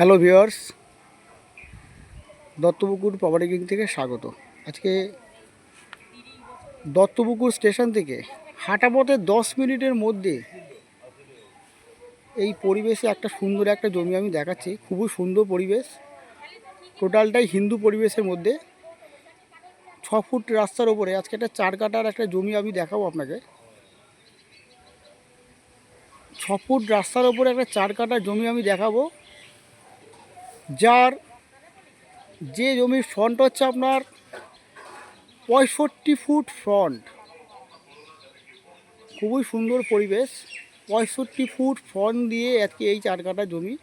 Hello viewers, Dattapukur property king থেকে স্বাগত। আজকে দত্তপুকুর স্টেশন থেকে হাঁটা পথে দশ মিনিটের মধ্যে এই পরিবেশে একটা সুন্দর একটা জমি আমি দেখাচ্ছি। খুবই সুন্দর পরিবেশ। টোটালটাই হিন্দু পরিবেশের মধ্যে। ছ ফুট রাস্তার ওপরে আজকে একটা চার কাটার একটা জমি আমি দেখাবো আপনাকে। ছ ফুট রাস্তার ওপরে একটা চার কাটার জমি আমি দেখাবো। যার যে জমির ফ্রন্ট হচ্ছে আপনার পঁয়ষট্টি ফুট ফ্রন্ট খুবই সুন্দর পরিবেশ। পঁয়ষট্টি ফুট ফ্রন্ট দিয়ে আজকে এই চার কাটা জমি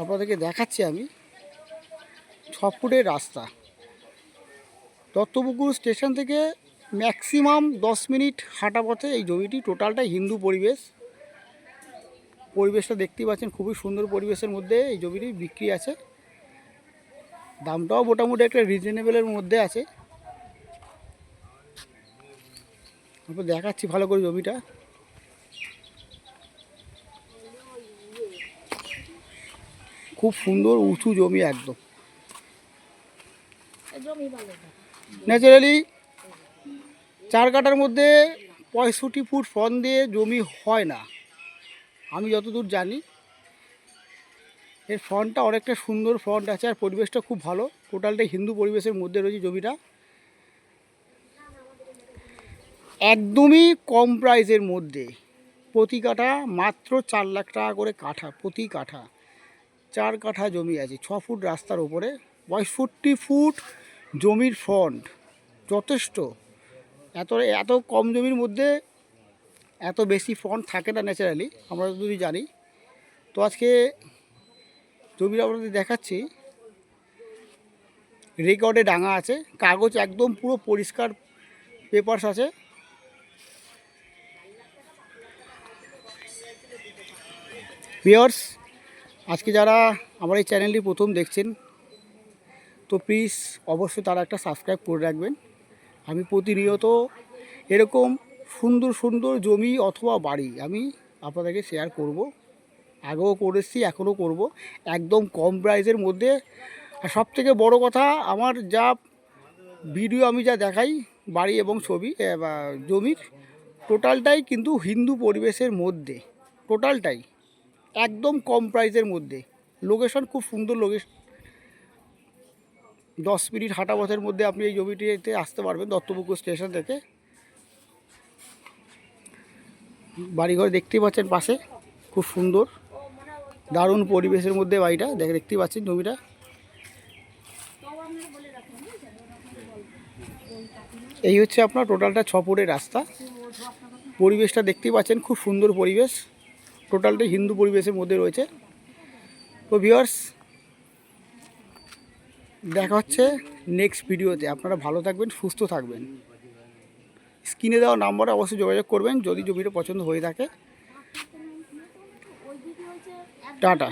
আপনাদেরকে দেখাচ্ছি আমি। ছ ফুটের রাস্তা। দত্তপুকুর স্টেশন থেকে ম্যাক্সিমাম দশ মিনিট হাঁটা পথে এই জমিটি টোটালটা হিন্দু পরিবেশ। পরিবেশটা দেখতেই পাচ্ছেন খুবই সুন্দর পরিবেশের মধ্যে এই জমিটি বিক্রি আছে। দামটাও মোটামুটি একটা রিজনেবলের মধ্যে আছে। দেখাচ্ছি ভালো করে জমিটা। খুব সুন্দর উঁচু জমি একদম। ন্যাচারালি চার কাটার মধ্যে পঁয়ষট্টি ফুট ফ্রন্ট দিয়ে জমি হয় না। আমি যতদূর জানি, এর ফ্রন্টটা অনেকটা সুন্দর ফ্রন্ট আছে আর পরিবেশটা খুব ভালো। টোটালটা হিন্দু পরিবেশের মধ্যে রয়েছে জমিটা। একদমই কম প্রাইসের মধ্যে। প্রতি কাঠা মাত্র চার লাখ টাকা করে কাঠা, প্রতি কাঠা। চার কাঠা জমি আছে, ছ ফুট রাস্তার ওপরে। পঁয়ষট্টি ফুট জমির ফ্রন্ট, যথেষ্ট। এত এত কম জমির মধ্যে এত বেশি ফ্রন্ট থাকে না ন্যাচারালি আমরা যদি জানি। তো আজকে জমির আপনাদের দেখাচ্ছি। রেকর্ডে ডাঙা আছে, কাগজ একদম পুরো পরিষ্কার পেপারস আছে। ভিওর্স আজকে যারা আমার এই চ্যানেলটি প্রথম দেখছেন, তো প্লিজ অবশ্যই তারা একটা সাবস্ক্রাইব করে রাখবেন। আমি প্রতিনিয়ত এরকম সুন্দর সুন্দর জমি অথবা বাড়ি আমি আপনাদেরকে শেয়ার করব। আগেও করেছি এখনও করব। একদম কম প্রাইসের মধ্যে। আর সব থেকে বড়ো কথা, আমার যা ভিডিও আমি যা দেখাই, বাড়ি এবং ছবি জমির টোটালটাই কিন্তু হিন্দু পরিবেশের মধ্যে। টোটালটাই একদম কম প্রাইসের মধ্যে। লোকেশন খুব সুন্দর লোকেশন দশ মিনিট হাঁটা পথের মধ্যে আপনি এই জমিটিতে আসতে পারবেন, দত্তপুকুর স্টেশন থেকে। বাড়িঘর দেখতেই পাচ্ছেন পাশে, খুব সুন্দর। দারুণ পরিবেশের মধ্যে বাড়িটা, দেখে, দেখতেই পাচ্ছেন জমিটা। এই হচ্ছে আপনার টোটালটা ছপুরের রাস্তা। পরিবেশটা দেখতেই পাচ্ছেন, খুব সুন্দর পরিবেশ। টোটালটা হিন্দু পরিবেশের মধ্যে রয়েছে। তো ভিওর্স দেখা হচ্ছে নেক্সট ভিডিওতে আপনারা ভালো থাকবেন, সুস্থ থাকবেন। স্ক্রিনে দেওয়া নাম্বারে অবশ্যই যোগাযোগ করবেন যদি জমিটা পছন্দ হয়ে থাকে। টাটা।